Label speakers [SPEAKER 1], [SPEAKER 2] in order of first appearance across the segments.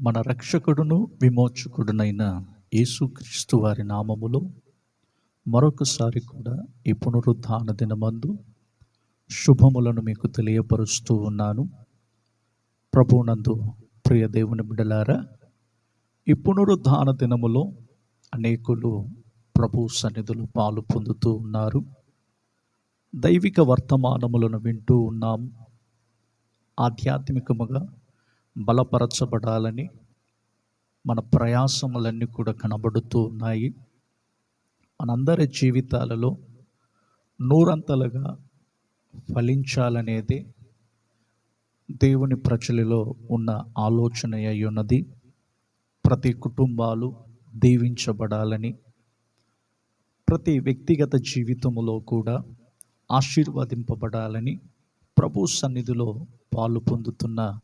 [SPEAKER 1] మన రక్షకుడును విమోచకుడునైన యేసుక్రీస్తు వారి నామములో మరొకసారి కూడా ఈ పునరుద్ధాన దినమందు శుభములను మీకు తెలియపరుస్తూ ఉన్నాను. ప్రభునందు ప్రియ దేవుని బిడలారా ఈ పునరుద్ధాన దినములో అనేకులు ప్రభు సన్నిధులు పాలు పొందుతూ ఉన్నారు. దైవిక వర్తమానములను వింటూ ఉన్నాం. ఆధ్యాత్మికముగా బలపరచబడాలని మన ప్రయాసములన్నీ కూడా కనబడుతూ ఉన్నాయి. మనందరి జీవితాలలో నూరంతలుగా ఫలించాలనేది దేవుని ప్రజలలో ఉన్న ఆలోచన అయి ఉన్నది. ప్రతి కుటుంబాలు దీవించబడాలని ప్రతి వ్యక్తిగత జీవితంలో కూడా ఆశీర్వదింపబడాలని ప్రభు సన్నిధిలో పాలు పొందుతున్న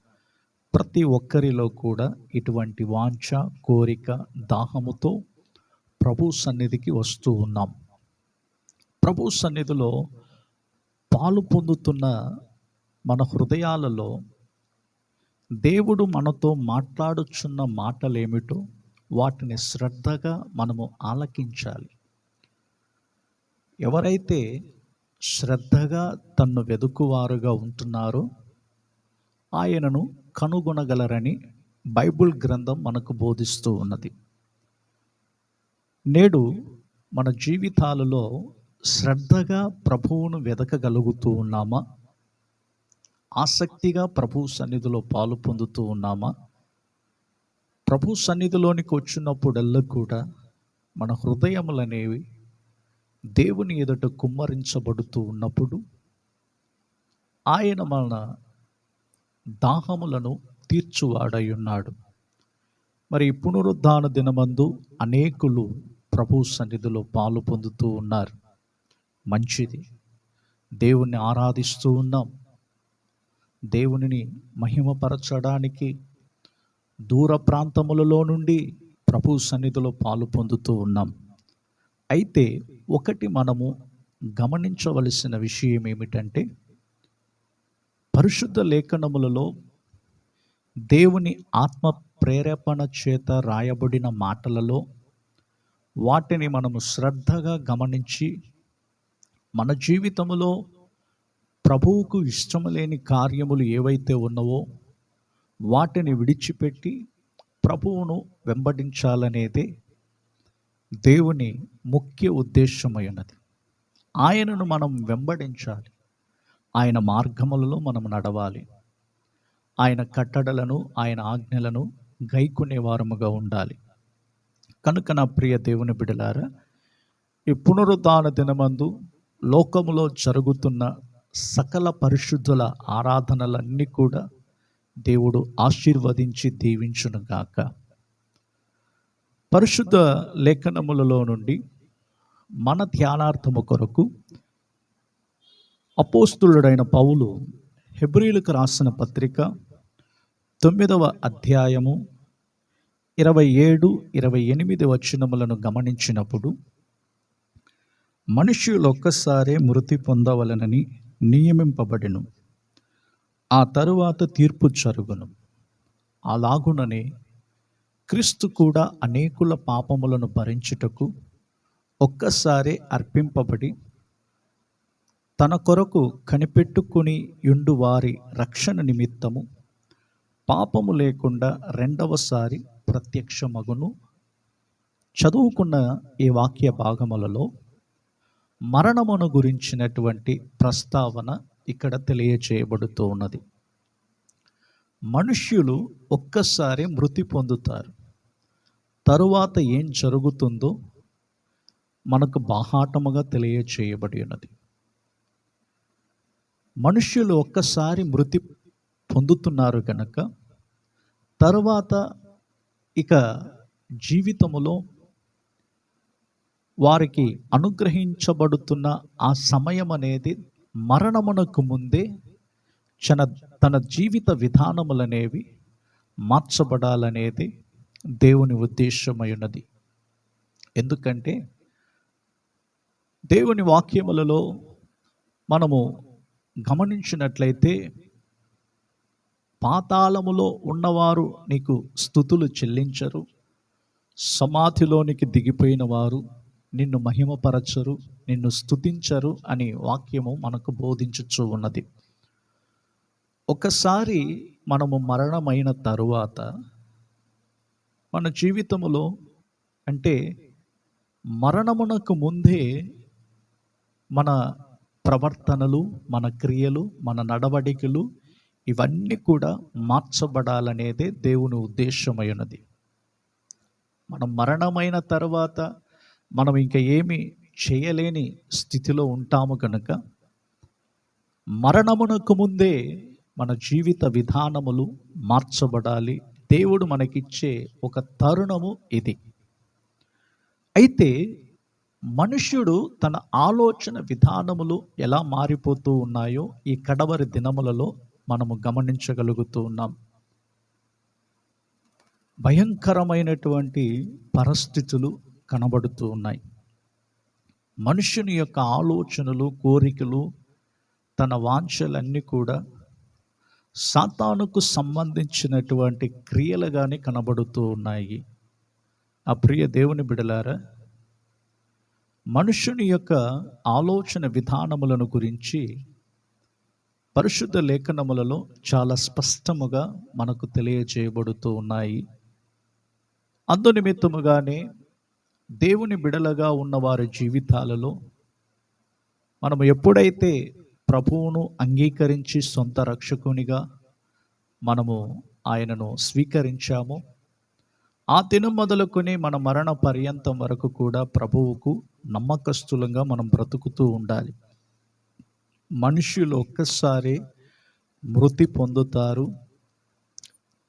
[SPEAKER 1] ప్రతి ఒక్కరిలో కూడా ఇటువంటి వాంఛ కోరిక దాహముతో ప్రభు సన్నిధికి వస్తూ ఉన్నాం. ప్రభు సన్నిధిలో పాలు పొందుతున్న మన హృదయాలలో దేవుడు మనతో మాట్లాడుచున్న మాటలేమిటో వాటిని శ్రద్ధగా మనము ఆలకించాలి. ఎవరైతే శ్రద్ధగా తన్ను వెదుకువారుగా ఉంటున్నారో ఆయనను కనుగొనగలరని బైబుల్ గ్రంథం మనకు బోధిస్తూ ఉన్నది. నేడు మన జీవితాలలో శ్రద్ధగా ప్రభువును వెదకగలుగుతూ ఉన్నామా? ఆసక్తిగా ప్రభు సన్నిధిలో పాలు పొందుతూ ఉన్నామా? ప్రభు సన్నిధిలోనికి వచ్చినప్పుడల్లా కూడా మన హృదయములనేవి దేవుని ఎదుట కుమ్మరించబడుతూ ఉన్నప్పుడు ఆయన మన దాహములను తీర్చువాడై ఉన్నాడు మరి పునరుద్ధాన దినమందు అనేకులు ప్రభు సన్నిధిలో పాలు పొందుతూ ఉన్నారు. మంచిది. దేవుణ్ణి ఆరాధిస్తూ ఉన్నాం. దేవునిని మహిమపరచడానికి దూర ప్రాంతములలో నుండి ప్రభు సన్నిధిలో పాలు పొందుతూ ఉన్నాం. అయితే ఒకటి మనము గమనించవలసిన విషయం ఏమిటంటే పరిశుద్ధ లేఖనములలో దేవుని ఆత్మ ప్రేరేపణ చేత రాయబడిన మాటలలో వాటిని మనము శ్రద్ధగా గమనించి మన జీవితములో ప్రభువుకు ఇష్టం లేని కార్యములు ఏవైతే ఉన్నవో వాటిని విడిచిపెట్టి ప్రభువును వెంబడించాలనేదే దేవుని ముఖ్య ఉద్దేశమైనది. ఆయనను మనం వెంబడించాలి. ఆయన మార్గములలో మనం నడవాలి. ఆయన కట్టడలను ఆయన ఆజ్ఞలను గైకునే వారముగా ఉండాలి. కనుక నా ప్రియ దేవుని బిడలారా ఈ పునరుద్ధాన దినమందు లోకములో జరుగుతున్న సకల పరిశుద్ధుల ఆరాధనలన్నీ కూడా దేవుడు ఆశీర్వదించి దీవించును గాక. పరిశుద్ధ లేఖనములలో నుండి మన ధ్యానార్థము కొరకు అపోస్తులుడైన పౌలు హెబ్రిలకు రాసిన పత్రిక తొమ్మిదవ అధ్యాయము ఇరవై ఏడు ఇరవై ఎనిమిది వచనములను గమనించినప్పుడు మనుష్యులు ఒక్కసారే మృతి పొందవలనని నియమింపబడిను. ఆ తరువాత తీర్పు జరుగును. అలాగుననే క్రీస్తు కూడా అనేకుల పాపములను భరించుటకు ఒక్కసారే అర్పింపబడి తన కొరకు కనిపెట్టుకుని యుండు వారి రక్షణ నిమిత్తము పాపము లేకుండా రెండవసారి ప్రత్యక్షమగును. చదువుకున్న ఈ వాక్య భాగములలో మరణమును గురించినటువంటి ప్రస్తావన ఇక్కడ తెలియచేయబడుతూ ఉన్నది మనుష్యులు ఒక్కసారి మృతి పొందుతారు. తరువాత ఏం జరుగుతుందో మనకు బాహాటముగా తెలియచేయబడి ఉన్నది మనుష్యులు ఒక్కసారి మృతి పొందుతున్నారు కనుక తరువాత ఇక జీవితములో వారికి అనుగ్రహించబడుతున్న ఆ సమయం అనేది మరణమునకు ముందే చన తన జీవిత విధానములనేవి మార్చబడాలనేది దేవుని ఉద్దేశమై ఉన్నది ఎందుకంటే దేవుని వాక్యములలో మనము గమనించినట్లయితే పాతాళములో ఉన్నవారు నీకు స్థుతులు చెల్లించరు. సమాధిలోనికి దిగిపోయిన వారు నిన్ను మహిమపరచరు నిన్ను స్తుతించరు అని వాక్యము మనకు బోధించుచూ ఉన్నది. ఒకసారి మనము మరణమైన తరువాత మన జీవితములో అంటే మరణమునకు ముందే మన ప్రవర్తనలు మన క్రియలు మన నడవడికలు ఇవన్నీ కూడా మార్చబడాలనేదే దేవుని ఉద్దేశమైనది. మనం మరణమైన తర్వాత మనం ఇంకా ఏమి చేయలేని స్థితిలో ఉంటాము కనుక మరణమునకు ముందే మన జీవిత విధానములు మార్చబడాలి. దేవుడు మనకిచ్చే ఒక తరుణము ఇది. అయితే మనుష్యుడు తన ఆలోచన విధానములు ఎలా మారిపోతూ ఉన్నాయో ఈ కడవరి దినములలో మనము గమనించగలుగుతూ ఉన్నాం. భయంకరమైనటువంటి పరిస్థితులు కనబడుతూ ఉన్నాయి. మనుషుని యొక్క ఆలోచనలు కోరికలు తన వాంఛలన్నీ కూడా సాతానుకు సంబంధించినటువంటి క్రియలుగానే కనబడుతూ ఉన్నాయి. ఆ ప్రియ దేవుని బిడలారా మనుషుని యొక్క ఆలోచన విధానములను గురించి పరిశుద్ధ లేఖనములలో చాలా స్పష్టముగా మనకు తెలియజేయబడుతూ ఉన్నాయి. అందునిమిత్తముగానే దేవుని బిడలగా ఉన్నవారి జీవితాలలో మనం ఎప్పుడైతే ప్రభువును అంగీకరించి సొంత రక్షకునిగా మనము ఆయనను స్వీకరించామో ఆ దినం మొదలుకొని మన మరణ పర్యంతం వరకు కూడా ప్రభువుకు నమ్మకస్తులంగా మనం బ్రతుకుతూ ఉండాలి. మనుషులు ఒక్కసారి మృతి పొందుతారు.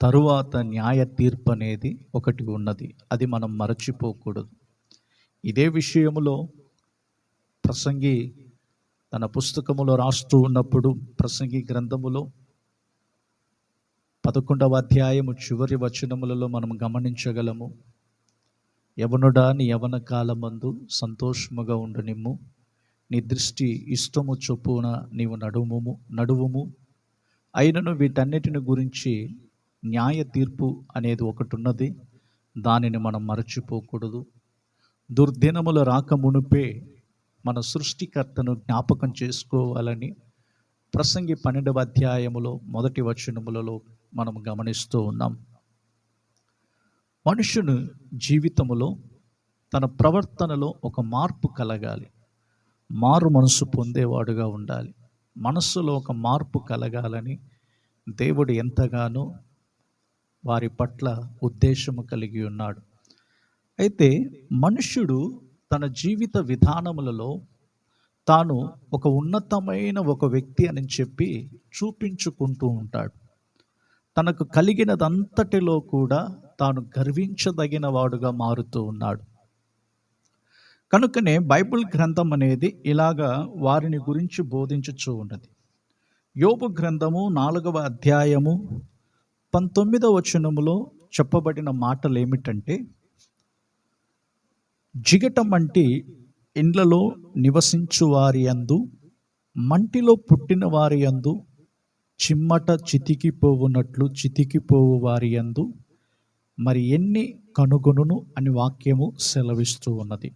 [SPEAKER 1] తరువాత న్యాయ తీర్పు అనేది ఒకటి ఉన్నది. అది మనం మరచిపోకూడదు. ఇదే విషయంలో ప్రసంగి తన పుస్తకములో రాస్తూ ఉన్నప్పుడు ప్రసంగి గ్రంథములో పదకొండవ అధ్యాయము చివరి వచనములలో మనం గమనించగలము. యవనుడా నీ యవన కాలమందు సంతోషముగా ఉండనిమ్ము నీ దృష్టి ఇష్టము చొప్పున నీవు నడుముము నడువుము. అయినను వీటన్నిటిని గురించి న్యాయ తీర్పు అనేది ఒకటి ఉన్నది దానిని మనం మరచిపోకూడదు. దుర్దినములు రాక మునుపే మన సృష్టికర్తను జ్ఞాపకం చేసుకోవాలని ప్రసంగి పన్నెండవ అధ్యాయములో మొదటి వచనములలో మనం గమనిస్తూ ఉన్నాం. మనుషుని జీవితంలో తన ప్రవర్తనలో ఒక మార్పు కలగాలి. మారు మనసు పొందేవాడుగా ఉండాలి. మనస్సులో ఒక మార్పు కలగాలని దేవుడు ఎంతగానో వారి పట్ల ఉద్దేశము కలిగి ఉన్నాడు. అయితే మనుష్యుడు తన జీవిత విధానములలో తాను ఒక ఉన్నతమైన ఒక వ్యక్తి అని చెప్పి చూపించుకుంటూ ఉంటాడు. తనకు కలిగినదంతటిలో కూడా తాను గర్వించదగిన వాడుగా మారుతూ ఉన్నాడు. కనుకనే బైబిల్ గ్రంథం అనేది ఇలాగా వారిని గురించి బోధించుచూ ఉన్నది. యోపు గ్రంథము నాలుగవ అధ్యాయము పంతొమ్మిదవ వచనములో చెప్పబడిన మాటలు ఏమిటంటే జిగటం వంటి ఇండ్లలో నివసించు వారి అందు మంటిలో పుట్టిన వారి అందు చిమ్మట చితికిపోవునట్లు చితికిపోవు వారి యందు మరి ఎన్ని కనుగొనును అని వాక్యము సెలవిస్తూ ఉన్నది.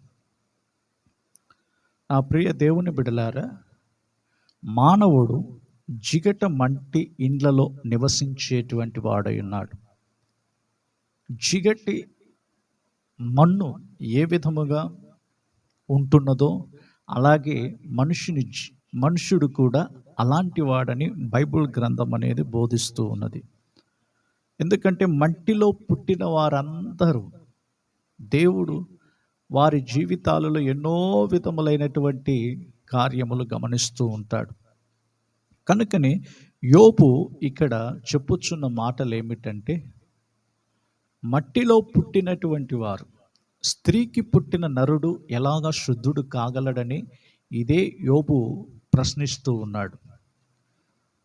[SPEAKER 1] నా ప్రియ దేవుని బిడలారా మానవుడు జిగట మంటి ఇండ్లలో నివసించేటువంటి వాడై ఉన్నాడు. జిగటి మన్ను ఏ విధముగా ఉంటున్నదో అలాగే మనుషుని మనుషుడు కూడా అలాంటి వాడని బైబుల్ గ్రంథం అనేది బోధిస్తూ ఉన్నది. ఎందుకంటే మట్టిలో పుట్టిన వారందరూ దేవుడు వారి జీవితాలలో ఎన్నో విధములైనటువంటి కార్యములు గమనిస్తూ ఉంటాడు. కనుకనే యోపు ఇక్కడ చెప్పుచున్న మాటలు ఏమిటంటే మట్టిలో పుట్టినటువంటి వారు స్త్రీకి పుట్టిన నరుడు ఎలాగా శుద్ధుడు కాగలడని ఇదే యోపు ప్రశ్నిస్తూ ఉన్నాడు.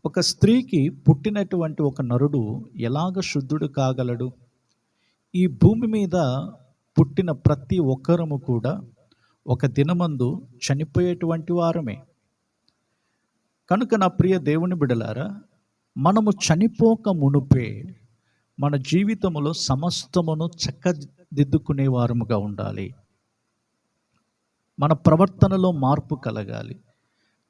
[SPEAKER 1] ఒక స్త్రీకి పుట్టినటువంటి ఒక నరుడు ఎలాగ శుద్ధుడు కాగలడు? ఈ భూమి మీద పుట్టిన ప్రతి ఒక్కరము కూడా ఒక దినమందు చనిపోయేటువంటి వారమే. కనుక నా ప్రియ దేవుని బిడలారా మనము చనిపోక మునుపే మన జీవితములో సమస్తమును చక్కదిద్దుకునే వారముగా ఉండాలి. మన ప్రవర్తనలో మార్పు కలగాలి.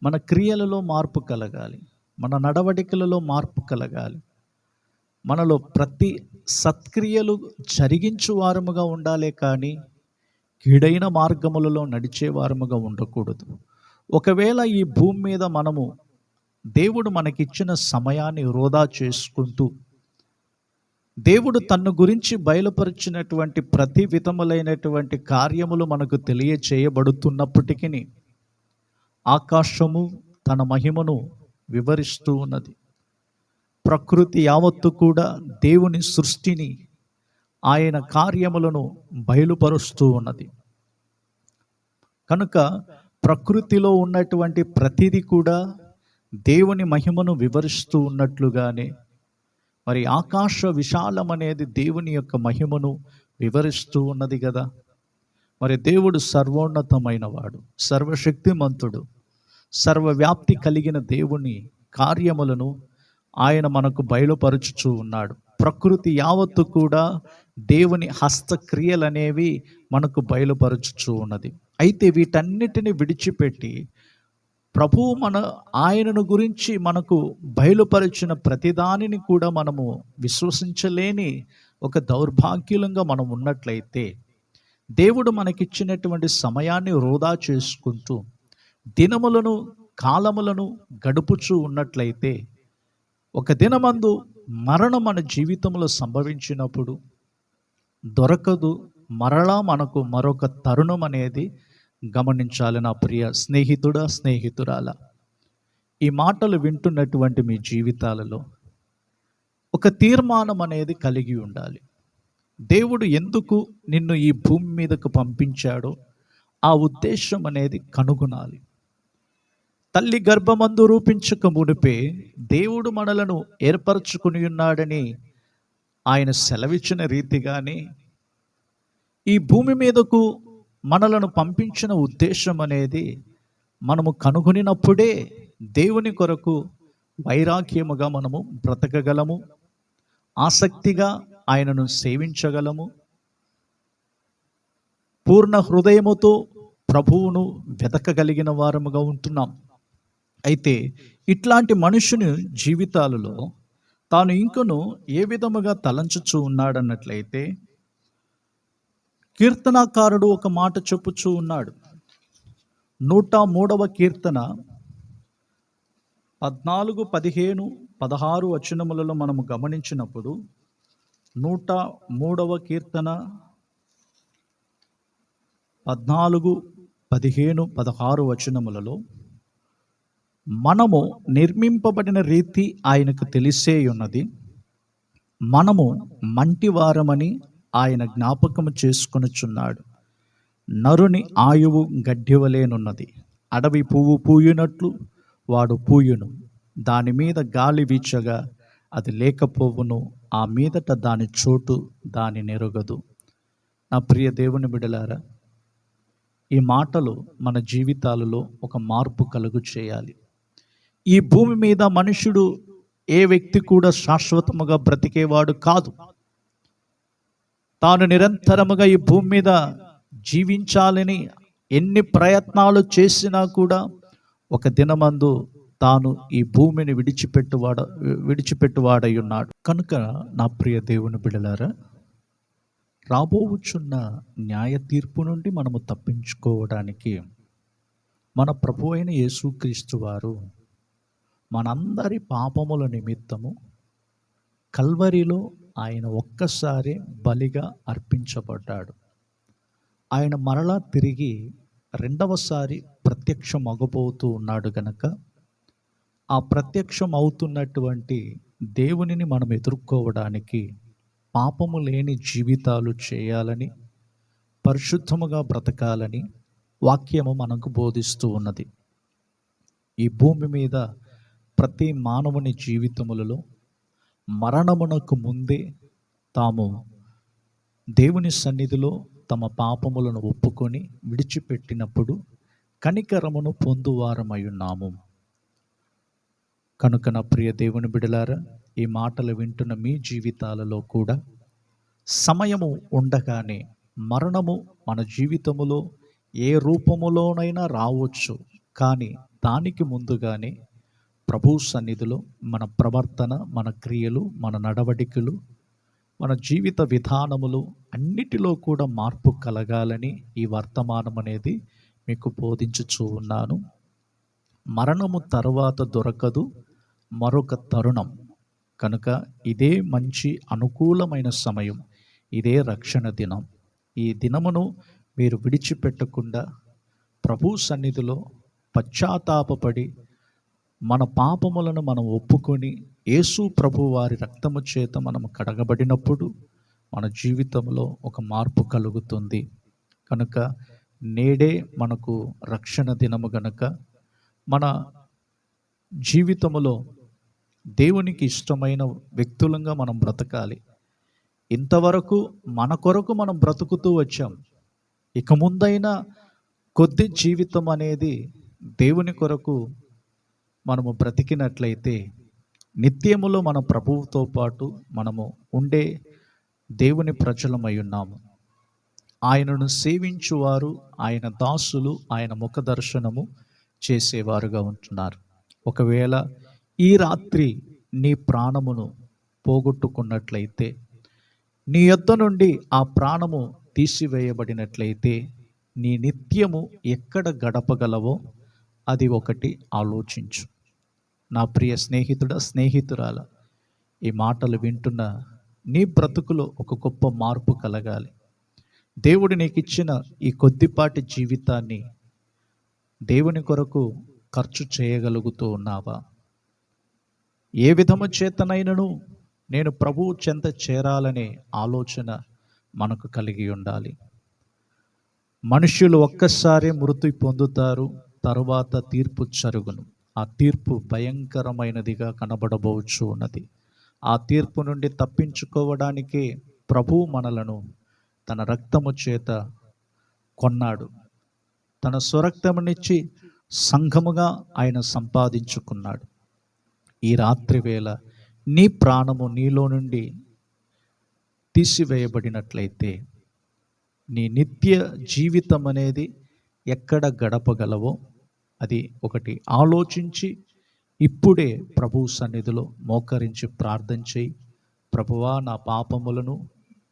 [SPEAKER 1] మన క్రియలలో మార్పు కలగాలి. మన నడవడికలలో మార్పు కలగాలి. మనలో ప్రతి సత్క్రియలు జరిగించు వారముగా ఉండాలే కానీ కీడైన మార్గములలో నడిచే వారముగా ఉండకూడదు. ఒకవేళ ఈ భూమి మీద మనము దేవుడు మనకిచ్చిన సమయాన్ని వృధా చేసుకుంటూ దేవుడు తన్ను గురించి బయలుపరిచినటువంటి ప్రతి విధములైనటువంటి కార్యములు మనకు తెలియచేయబడుతున్నప్పటికీ ఆకాశము తన మహిమను వివరిస్తూ ఉన్నది. ప్రకృతి యావత్తు కూడా దేవుని సృష్టిని ఆయన కార్యములను బయలుపరుస్తూ ఉన్నది. కనుక ప్రకృతిలో ఉన్నటువంటి ప్రతిదీ కూడా దేవుని మహిమను వివరిస్తూ ఉన్నట్లుగానే మరి ఆకాశ విశాలం అనేది దేవుని యొక్క మహిమను వివరిస్తూ ఉన్నది కదా. మరి దేవుడు సర్వోన్నతమైనవాడు సర్వశక్తిమంతుడు. సర్వవ్యాప్తి కలిగిన దేవుని కార్యములను ఆయన మనకు బయలుపరుచుచూ ఉన్నాడు. ప్రకృతి యావత్తు కూడా దేవుని హస్తక్రియలు అనేవి మనకు బయలుపరచుచూ ఉన్నది. అయితే వీటన్నిటిని విడిచిపెట్టి ప్రభువు మన ఆయనను గురించి మనకు బయలుపరిచిన ప్రతిదానిని కూడా మనము విశ్వసించలేని ఒక దౌర్భాగ్యులంగా మనం ఉన్నట్లయితే దేవుడు మనకిచ్చినటువంటి సమయాన్ని వృధా చేసుకుంటూ దినములను కాలములను గడుపుచూ ఉన్నట్లయితే ఒక దినమందు మరణం మన జీవితంలో సంభవించినప్పుడు దొరకదు. మరలా మనకు మరొక తరుణం అనేది గమనించాలి నా ప్రియ స్నేహితుడా స్నేహితురాల. ఈ మాటలు వింటున్నటువంటి మీ జీవితాలలో ఒక తీర్మానం అనేది కలిగి ఉండాలి. దేవుడు ఎందుకు నిన్ను ఈ భూమి మీదకు పంపించాడో ఆ ఉద్దేశం అనేది కనుగొనాలి. తల్లి గర్భమందు రూపించక మునిపే దేవుడు మనలను ఏర్పరచుకుని ఉన్నాడని ఆయన సెలవిచ్చిన రీతిగానే ఈ భూమి మీదకు మనలను పంపించిన ఉద్దేశం అనేది మనము కనుగొనినప్పుడే దేవుని కొరకు వైరాగ్యముగా మనము బ్రతకగలము ఆసక్తిగా ఆయనను సేవించగలము. పూర్ణ హృదయముతో ప్రభువును వెతకగలిగిన వారముగా ఉంటున్నాం. అయితే ఇట్లాంటి మనుషుని జీవితాలలో తాను ఇంకను ఏ విధముగా తలంచుచూ ఉన్నాడన్నట్లయితే కీర్తనాకారుడు ఒక మాట చెప్పుచూ ఉన్నాడు. నూట మూడవ కీర్తన పద్నాలుగు పదిహేను పదహారు వచనములలో మనము గమనించినప్పుడు నూట మూడవ కీర్తన పద్నాలుగు పదిహేను పదహారు వచనములలో మనము నిర్మింపబడిన రీతి ఆయనకు తెలిసే ఉన్నది మనము మంటివారమని ఆయన జ్ఞాపకము చేసుకొనుచున్నాడు. నరుని ఆయువు గడ్డివలేనున్నది. అడవి పువ్వు పూయునట్లు వాడు పూయును. దాని మీద గాలి వీచగా అది లేకపోవును ఆ మీదట దాని చోటు దాని నెరగదు. నా ప్రియ దేవుని బిడలారా ఈ మాటలు మన జీవితాలలో ఒక మార్పు కలుగు చేయాలి. ఈ భూమి మీద మనుషుడు ఏ వ్యక్తి కూడా శాశ్వతముగా బ్రతికేవాడు కాదు. తాను నిరంతరముగా ఈ భూమి మీద జీవించాలని ఎన్ని ప్రయత్నాలు చేసినా కూడా ఒక దినమందు తాను ఈ భూమిని విడిచిపెట్టువాడ విడిచిపెట్టువాడై ఉన్నాడు కనుక నా ప్రియ దేవుని బిడలారా రాబోవుచున్న న్యాయ తీర్పు నుండి మనము తప్పించుకోవడానికి మన ప్రభు అయిన యేసుక్రీస్తు వారు మనందరి పాపముల నిమిత్తము కల్వరిలో ఆయన ఒక్కసారి బలిగా అర్పించబడ్డాడు. ఆయన మరలా తిరిగి రెండవసారి ప్రత్యక్షం అగబోతూ ఉన్నాడు గనక ఆ ప్రత్యక్షం అవుతున్నటువంటి దేవునిని మనం ఎదుర్కోవడానికి పాపము లేని జీవితాలు చేయాలని పరిశుద్ధముగా బ్రతకాలని వాక్యము మనకు బోధిస్తూ ఉన్నది. ఈ భూమి మీద ప్రతి మానవుని జీవితములలో మరణమునకు ముందే తాము దేవుని సన్నిధిలో తమ పాపములను ఒప్పుకొని విడిచిపెట్టినప్పుడు కనికరమును పొందువారమై ఉన్నాము కనుక నా ప్రియ దేవుని బిడలారా ఈ మాటలు వింటున్న మీ జీవితాలలో కూడా సమయము ఉండగానే మరణము మన జీవితములో ఏ రూపములోనైనా రావచ్చు. కానీ దానికి ముందుగానే ప్రభు సన్నిధిలో మన ప్రవర్తన మన క్రియలు మన నడవడికలు మన జీవిత విధానములు అన్నిటిలో కూడా మార్పు కలగాలని ఈ వర్తమానం అనేది మీకు బోధించుచూ ఉన్నాను. మరణము తర్వాత దొరకదు మరొక తరుణం. కనుక ఇదే మంచి అనుకూలమైన సమయం ఇదే రక్షణ దినం. ఈ దినమును మీరు విడిచిపెట్టకుండా ప్రభు సన్నిధిలో పశ్చాత్తాపపడి మన పాపములను మనం ఒప్పుకొని యేసు ప్రభు వారి రక్తము చేత మనము కడగబడినప్పుడు మన జీవితంలో ఒక మార్పు కలుగుతుంది. కనుక నేడే మనకు రక్షణ దినము గనుక మన జీవితంలో దేవునికి ఇష్టమైన వ్యక్తులంగా మనం బ్రతకాలి. ఇంతవరకు మన కొరకు మనం బ్రతుకుతూ వచ్చాం. ఇక ముందైనా కొద్ది జీవితం అనేది దేవుని కొరకు మనము బ్రతికినట్లయితే నిత్యములో మన ప్రభువుతో పాటు మనము ఉండే దేవుని ప్రజలమై ఉన్నాము. ఆయనను సేవించువారు ఆయన దాసులు ఆయన ముఖ దర్శనము చేసేవారుగా ఉంటున్నారు. ఒకవేళ ఈ రాత్రి నీ ప్రాణమును పోగొట్టుకున్నట్లయితే నీ యొద్ద నుండి ఆ ప్రాణము తీసివేయబడినట్లయితే నీ నిత్యము ఎక్కడ గడపగలవో అది ఒకటి ఆలోచించు. నా ప్రియ స్నేహితుడ స్నేహితురాల ఈ మాటలు వింటున్న నీ బ్రతుకులో ఒక గొప్ప మార్పు కలగాలి. దేవుడు నీకు ఇచ్చిన ఈ కొద్దిపాటి జీవితాన్ని దేవుని కొరకు ఖర్చు చేయగలుగుతూ ఉన్నావా? ఏ విధము చేతనైనను నేను ప్రభువు చెంత చేరాలనే ఆలోచన మనకు కలిగి ఉండాలి. మనుష్యులు ఒక్కసారి మృతి పొందుతారు తరువాత తీర్పు జరుగును. ఆ తీర్పు భయంకరమైనదిగా కనబడబోవచ్చు ఉన్నది. ఆ తీర్పు నుండి తప్పించుకోవడానికే ప్రభు మనలను తన రక్తము చేత కొన్నాడు. తన స్వరక్తమునిచ్చి సంఘముగా ఆయన సంపాదించుకున్నాడు. ఈ రాత్రి వేళ నీ ప్రాణము నీలో నుండి తీసివేయబడినట్లయితే నీ నిత్య జీవితం అనేది ఎక్కడ గడపగలవో అది ఒకటి. ఆలోచించి ఇప్పుడే ప్రభు సన్నిధిలో మోకరించి ప్రార్థన చేయి. ప్రభువా నా పాపములను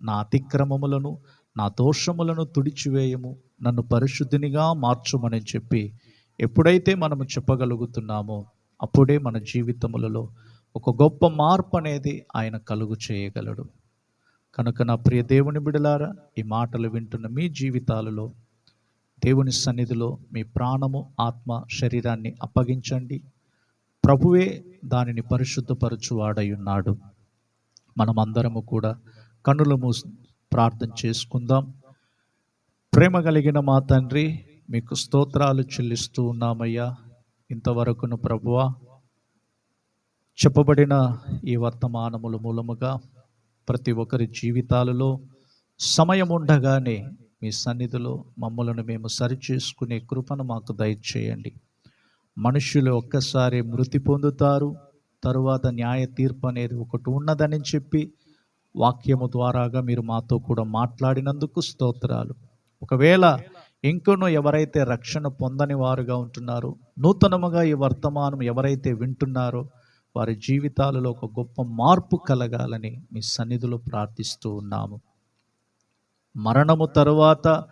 [SPEAKER 1] నా అతిక్రమములను నా దోషములను తుడిచివేయము. నన్ను పరిశుద్ధినిగా మార్చుమని చెప్పి ఎప్పుడైతే మనము చెప్పగలుగుతున్నామో అప్పుడే మన జీవితములలో ఒక గొప్ప మార్పు అనేది ఆయన కలుగు చేయగలడు. కనుక నా ప్రియ దేవుని బిడలారా ఈ మాటలు వింటున్న మీ జీవితాలలో దేవుని సన్నిధిలో మీ ప్రాణము ఆత్మ శరీరాన్ని అప్పగించండి. ప్రభువే దానిని పరిశుద్ధపరచువాడై ఉన్నాడు మనమందరము కూడా కన్నులు మూసి ప్రార్థన చేసుకుందాం. ప్రేమ కలిగిన మా తండ్రి మీకు స్తోత్రాలు చెల్లిస్తూ ఉన్నామయ్యా. ఇంతవరకును ప్రభువా చెప్పబడిన ఈ వర్తమానముల మూలముగా ప్రతి ఒక్కరి జీవితాలలో సమయం ఉండగానే మీ సన్నిధిలో మమ్మలను మేము సరిచేసుకునే కృపను మాకు దయచేయండి. మనుషులు ఒక్కసారి మృతి పొందుతారు. తరువాత న్యాయ తీర్పు అనేది ఒకటి ఉన్నదని చెప్పి వాక్యము ద్వారాగా మీరు మాతో కూడా మాట్లాడినందుకు స్తోత్రాలు. ఒకవేళ ఇంకనూ ఎవరైతే రక్షణ పొందని వారుగా ఉంటున్నారో నూతనముగా ఈ వర్తమానం ఎవరైతే వింటున్నారో వారి జీవితాలలో ఒక గొప్ప మార్పు కలగాలని మీ సన్నిధిలో ప్రార్థిస్తూ ఉన్నాము. మరణము తరువాత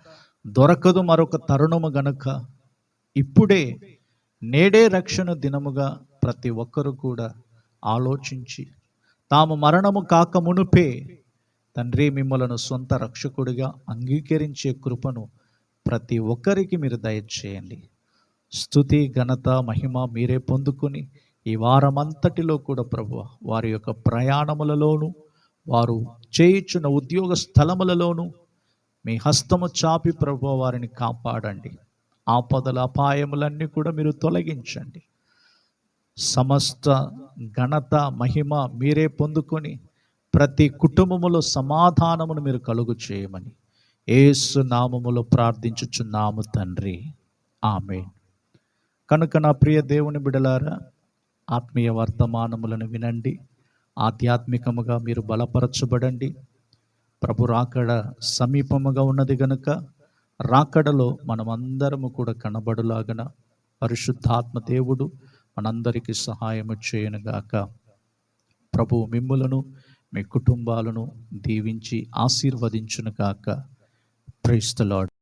[SPEAKER 1] దొరకదు మరొక తరుణము గనుక ఇప్పుడే నేడే రక్షణ దినముగా ప్రతి ఒక్కరు కూడా ఆలోచించి తాము మరణము కాక మునుపే తండ్రి మిమ్మలను సొంత రక్షకుడిగా అంగీకరించే కృపను ప్రతి ఒక్కరికి మీరు దయచేయండి. స్థుతి ఘనత మహిమ మీరే పొందుకుని ఈ వారమంతటిలో కూడా ప్రభు వారి యొక్క ప్రయాణములలోను వారు చేయించున్న ఉద్యోగ స్థలములలోనూ మీ హస్తము చాపి ప్రభు వారిని కాపాడండి. ఆపదల అపాయములన్నీ కూడా మీరు తొలగించండి. సమస్త ఘనత మహిమ మీరే పొందుకొని ప్రతి కుటుంబములో సమాధానమును మీరు కలుగు చేయమని ఏసు నామములో ప్రార్థించుచున్నాము తండ్రి. ఆమె కనుక నా ప్రియ దేవుని బిడలారా ఆత్మీయ వర్తమానములను వినండి. ఆధ్యాత్మికముగా మీరు బలపరచబడండి. ప్రభు రాకడ సమీపముగా ఉన్నది గనుక రాకడలో మనమందరము కూడా కనబడులాగన పరిశుద్ధాత్మ దేవుడు మనందరికీ సహాయము చేయనుగాక. ప్రభు మిమ్ములను మీ కుటుంబాలను దీవించి ఆశీర్వదించునుగాక. ప్రైస్తలాడు